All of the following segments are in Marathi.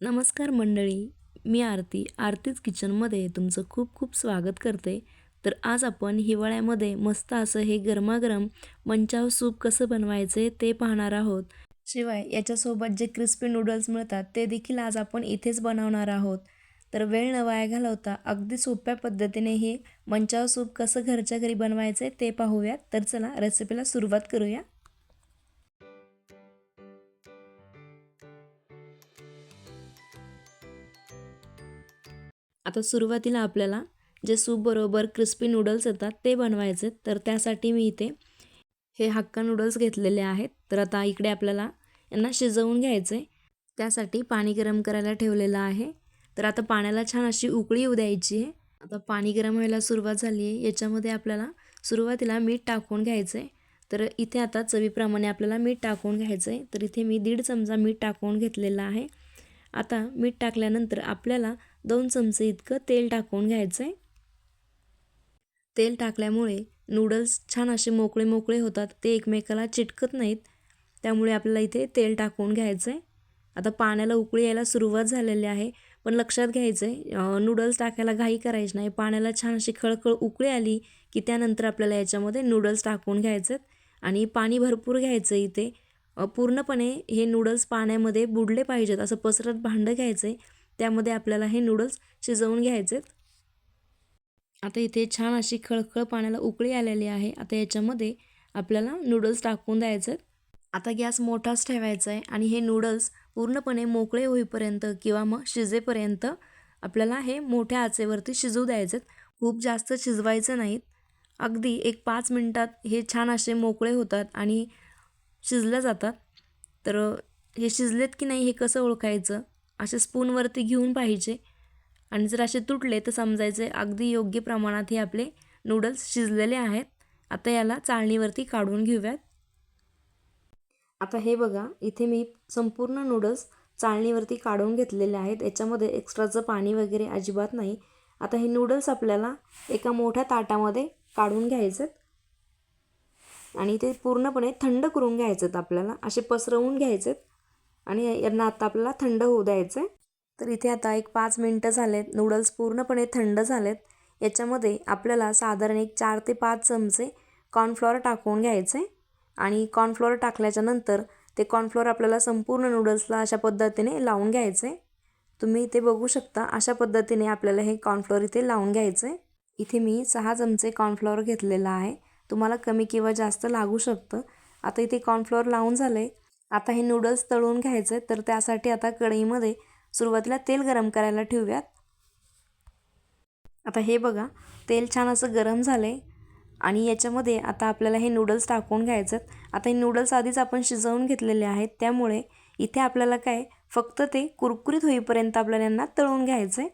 नमस्कार मंडळी मी आरती आरतीच किचनमध्ये तुमचं खूप खूप स्वागत करते. तर आज आपण हिवाळ्यामध्ये मस्त असं हे गरमागरम मंचाव सूप कसं बनवायचे ते पाहणार आहोत. शिवाय याच्यासोबत जे क्रिस्पी नूडल्स मिळतात ते देखील आज आपण इथेच बनवणार आहोत. तर वेळ न वाया घालवता अगदी सोप्या पद्धतीने हे मंचाव सूप कसं घरच्या घरी बनवायचे ते पाहूयात. तर चला रेसिपीला सुरुवात करूया. आता सुरुवातीला आपल्याला जे सूपबरोबर क्रिस्पी नूडल्स येतात ते बनवायचे. तर त्यासाठी मी इथे हे हक्का नूडल्स घेतलेले आहेत. तर आता इकडे आपल्याला यांना शिजवून घ्यायचे. त्यासाठी पाणी गरम करायला ठेवलेलं आहे. तर आता पाण्याला छान अशी उकळी येऊ द्यायची आहे. आता पाणी गरम व्हायला सुरुवात झाली आहे. याच्यामध्ये आपल्याला सुरुवातीला मीठ टाकून घ्यायचं. आहे तर इथे आता चवीप्रमाणे आपल्याला मीठ टाकून घ्यायचं. आहे तर इथे मी दीड चमचा मीठ टाकून घेतलेलं आहे. आता मीठ टाकल्यानंतर आपल्याला दोन चमचे इतकं तेल टाकून घ्यायचं आहे तेल टाकल्यामुळे नूडल्स छान असे मोकळे मोकळे होतात ते एकमेकाला चिटकत नाहीत. त्यामुळे आपल्याला इथे तेल टाकून घ्यायचं आहे आता पाण्याला उकळी यायला सुरुवात झालेली आहे पण लक्षात घ्यायचं आहे नूडल्स टाकायला घाई करायची नाही. पाण्याला छान अशी खळखळ उकळी आली की त्यानंतर आपल्याला याच्यामध्ये नूडल्स टाकून घ्यायचं आणि पाणी भरपूर घ्यायचं इथे. पूर्णपणे हे नूडल्स पाण्यामध्ये बुडले पाहिजेत असं पसरत भांडं घ्यायचं आहे त्यामध्ये आपल्याला हे नूडल्स शिजवून घ्यायचेत. आता इथे छान अशी खळखळ पाण्याला उकळी आलेली आहे. आता याच्यामध्ये आपल्याला नूडल्स टाकून द्यायचे आता गॅस मोठाच ठेवायचा आहे आणि हे नूडल्स पूर्णपणे मोकळे होईपर्यंत किंवा मग शिजेपर्यंत आपल्याला हे मोठ्या आचेवरती शिजवू द्यायचे खूप जास्त शिजवायचं नाहीत. अगदी एक पाच मिनटात हे छान असे मोकळे होतात आणि शिजल्या जातात. तर हे शिजलेत की नाही हे कसं ओळखायचं? असे स्पूनवरती घेऊन पाहिजे. आणि जर असे तुटले तर समजायचे अगदी योग्य प्रमाणात हे आपले नूडल्स शिजलेले आहेत. आता याला चाळणीवरती काढून घेऊयात. आता हे बघा इथे मी संपूर्ण नूडल्स चाळणीवरती काढून घेतलेले आहेत. याच्यामध्ये एक्स्ट्राचं पाणी वगैरे अजिबात नाही. आता हे नूडल्स आपल्याला एका मोठ्या ताटामध्ये काढून घ्यायचं आणि ते पूर्णपणे थंड करून घ्यायचेत आपल्याला. असे पसरवून घ्यायचेत. आणि यांना आता आपल्याला थंड होऊ द्यायचं आहे तर इथे आता एक पाच मिनटं झालेत. नूडल्स पूर्णपणे थंड झालेत. याच्यामध्ये आपल्याला साधारण एक चार ते पाच चमचे कॉर्नफ्लॉवर टाकून घ्यायचे आणि कॉर्नफ्लॉवर टाकल्याच्या नंतर ते कॉर्नफ्लॉवर आपल्याला संपूर्ण नूडल्सला अशा पद्धतीने लावून घ्यायचे तुम्ही इथे बघू शकता अशा पद्धतीने आपल्याला हे कॉर्नफ्लॉवर इथे लावून घ्यायचे इथे मी सहा चमचे कॉर्नफ्लॉवर घेतलेला आहे. तुम्हाला कमी किंवा जास्त लागू शकतं. आता इथे कॉर्नफ्लॉवर लावून झालं आहे आता हे नूडल्स तळून घ्यायचे तर त्यासाठी आता कढईमध्ये सुरुवातीला तेल गरम करायला ठेवूयात. आता हे बघा तेल छान असं गरम झालं आहे आणि याच्यामध्ये आता आपल्याला हे नूडल्स टाकून घ्यायचं आता हे नूडल्स आधीच आपण शिजवून घेतलेले आहेत त्यामुळे इथे आपल्याला काय फक्त ते कुरकुरीत होईपर्यंत आपल्याला यांना तळून घ्यायचं आहे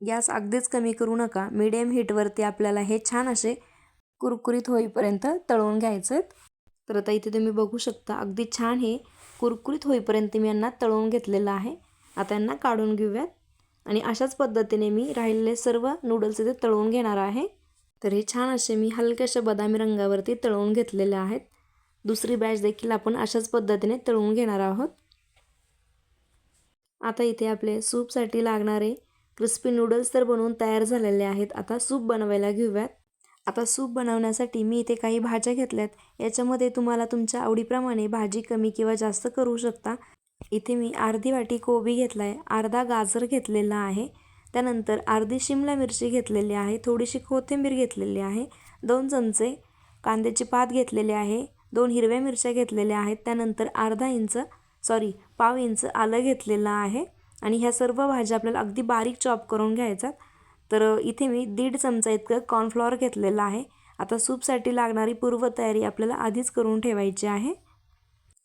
गॅस अगदीच कमी करू नका मीडियम हीटवरती आपल्याला हे छान असे कुरकुरीत होईपर्यंत तळून घ्यायचं आहेत तर आता इथे तुम्ही बघू शकता अगदी छान हे कुरकुरीत होईपर्यंत मी यांना तळून घेतलेलं आहे. आता यांना काढून घेऊयात. आणि अशाच पद्धतीने मी राहिलेले सर्व नूडल्स इथे तळून घेणार आहे. तर हे छान असे मी हलक्याशा बदामी रंगावरती तळून घेतलेले आहेत. दुसरी बॅच देखील आपण अशाच पद्धतीने तळून घेणार आहोत. आता इथे आपले सूपसाठी लागणारे क्रिस्पी नूडल्स तर बनवून तयार झालेले आहेत. आता सूप बनवायला घेऊयात. आता सूप बनवण्यासाठी मी इथे काही भाज्या घेतल्यात. याच्यामध्ये तुम्हाला तुमच्या आवडीप्रमाणे भाजी कमी किंवा जास्त करू शकता. इथे मी अर्धी वाटी कोबी घेतला आहे अर्धा गाजर घेतलेला आहे. त्यानंतर अर्धी शिमला मिरची घेतलेली आहे थोडीशी कोथिंबीर घेतलेली आहे दोन चमचे कांद्याची पात घेतलेले आहे दोन हिरव्या मिरच्या घेतलेल्या आहेत. त्यानंतर अर्धा इंच सॉरी पाव इंच आलं घेतलेलं आहे. आणि ह्या सर्व भाज्या आपल्याला अगदी बारीक चॉप करून घ्यायच्यात. तर इथे मी दीड चमचा इतकं कॉर्नफ्लॉवर घेतलेलं आहे. आता सूपसाठी लागणारी पूर्वतयारी आपल्याला आधीच करून ठेवायची आहे.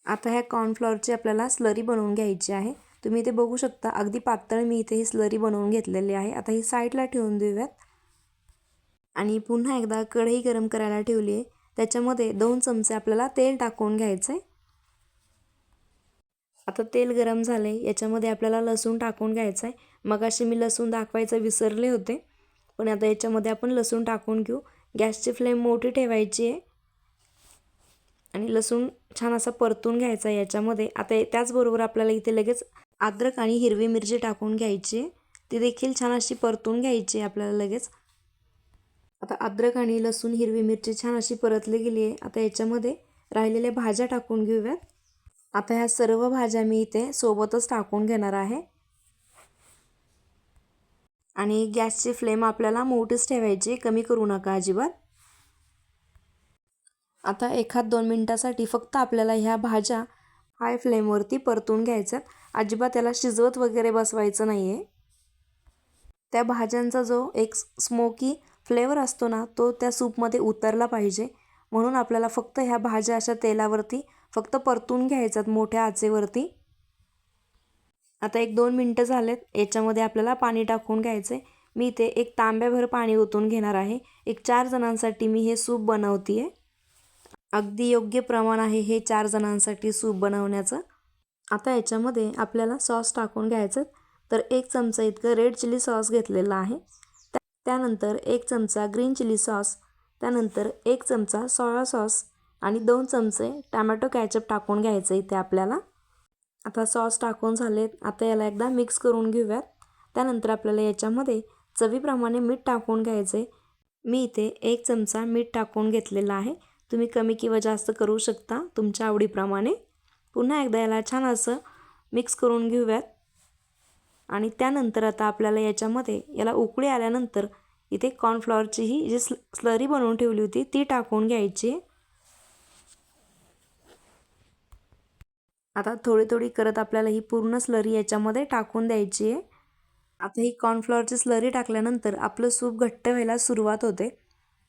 आता ह्या कॉर्नफ्लॉवरची आपल्याला स्लरी बनवून घ्यायची आहे. तुम्ही इथे बघू शकता अगदी पातळ मी इथे ही स्लरी बनवून घेतलेली आहे. आता ही साईडला ठेवून देऊयात. आणि पुन्हा एकदा कढई गरम करायला ठेवली आहे. त्याच्यामध्ये दोन चमचे आपल्याला तेल टाकून घ्यायचं आहे आता तेल गरम झालं आहे याच्यामध्ये आपल्याला लसूण टाकून घ्यायचं आहे मग अशी मी लसूण दाखवायचं विसरले होते पण आता याच्यामध्ये आपण लसूण टाकून घेऊ. गॅसची फ्लेम मोठी ठेवायची आहे. आणि लसूण छान असा परतून घ्यायचा आहे याच्यामध्ये. आता त्याचबरोबर आपल्याला इथे लगेच अद्रक आणि हिरवी मिरची टाकून घ्यायची ती देखील छान अशी परतून घ्यायची आपल्याला लगेच. आता अद्रक आणि लसूण हिरवी मिरची छान अशी परतली गेली आहे. आता याच्यामध्ये राहिलेल्या भाज्या टाकून घेऊयात. आता ह्या सर्व भाज्या मी इथे सोबतच टाकून घेणार आहे. आणि गॅसची फ्लेम आपल्याला मोठीच ठेवायची कमी करू नका अजिबात. आता एखाद दोन मिनटासाठी फक्त आपल्याला ह्या भाज्या हाय फ्लेमवरती परतून घ्यायच्यात. अजिबात त्याला शिजवत वगैरे बसवायचं नाही आहे त्या भाज्यांचा जो एक स्मोकी फ्लेवर असतो ना तो त्या सूपमध्ये उतरला पाहिजे. म्हणून आपल्याला फक्त ह्या भाज्या अशा तेलावरती फक्त परतून घ्यायच्यात मोठ्या आचेवरती. आता एक दोन मिनटं झालेत. याच्यामध्ये आपल्याला पाणी टाकून घ्यायचं आहे मी इथे एक तांब्याभर पाणी ओतून घेणार आहे. एक चार जणांसाठी मी हे सूप बनवते आहे अगदी योग्य प्रमाण आहे हे चार जणांसाठी सूप बनवण्याचं. आता याच्यामध्ये आपल्याला सॉस टाकून घ्यायचं तर एक चमचा इतकं रेड चिली सॉस घेतलेला आहे. त्यानंतर एक चमचा ग्रीन चिली सॉस. त्यानंतर एक चमचा सोया सॉस. आणि दोन चमचे टॅमॅटो कॅचअप टाकून घ्यायचं इथे आपल्याला. आता सॉस टाकून झालेत. आता याला एकदा मिक्स करून घेऊयात. त्यानंतर आपल्याला याच्यामध्ये चवीप्रमाणे मीठ टाकून घ्यायचं मी इथे एक चमचा मीठ टाकून घेतलेला आहे. तुम्ही कमी किंवा जास्त करू शकता तुमच्या आवडीप्रमाणे. पुन्हा एकदा याला छान असं मिक्स करून घेऊयात. आणि त्यानंतर आता आपल्याला याच्यामध्ये याला उकळी आल्यानंतर इथे कॉर्नफ्लॉवरची ही जी स्ल स्लरी बनवून ठेवली होती ती टाकून घ्यायची. आता थोडी थोडी करत आपल्याला ही पूर्ण स्लरी याच्यामध्ये टाकून द्यायची आहे. आता ही कॉर्नफ्लॉवरची स्लरी टाकल्यानंतर आपलं सूप घट्ट व्हायला सुरुवात होते.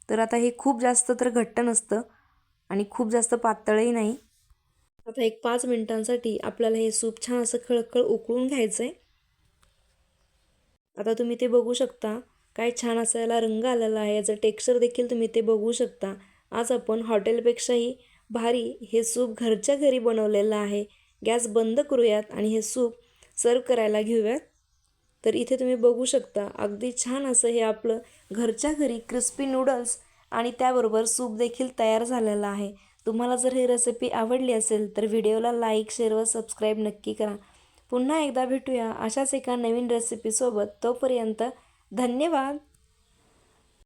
तर आता हे खूप जास्त तर घट्ट नसतं आणि खूप जास्त पातळही नाही. आता एक पाच मिनटांसाठी आपल्याला हे सूप छान असं खळखळ उकळून घ्यायचं आहे आता तुम्ही ते बघू शकता काय छान असा याला रंग आलेला आहे. याचं टेक्स्चर देखील तुम्ही ते बघू शकता. आज आपण हॉटेलपेक्षाही भारी हे सूप घरच्या घरी बनवलेलं आहे. गॅस बंद करूयात आणि हे सूप सर्व करायला घेऊयात. तर इथे तुम्ही बघू शकता अगदी छान असं हे आपलं घरच्या घरी क्रिस्पी नूडल्स आणि त्याबरोबर सूप देखील तयार झालेलं आहे. तुम्हाला जर ही रेसिपी आवडली असेल तर व्हिडिओला लाईक शेअर व सबस्क्राईब नक्की करा. पुन्हा एकदा भेटूया अशाच एका नवीन रेसिपीसोबत तोपर्यंत धन्यवाद!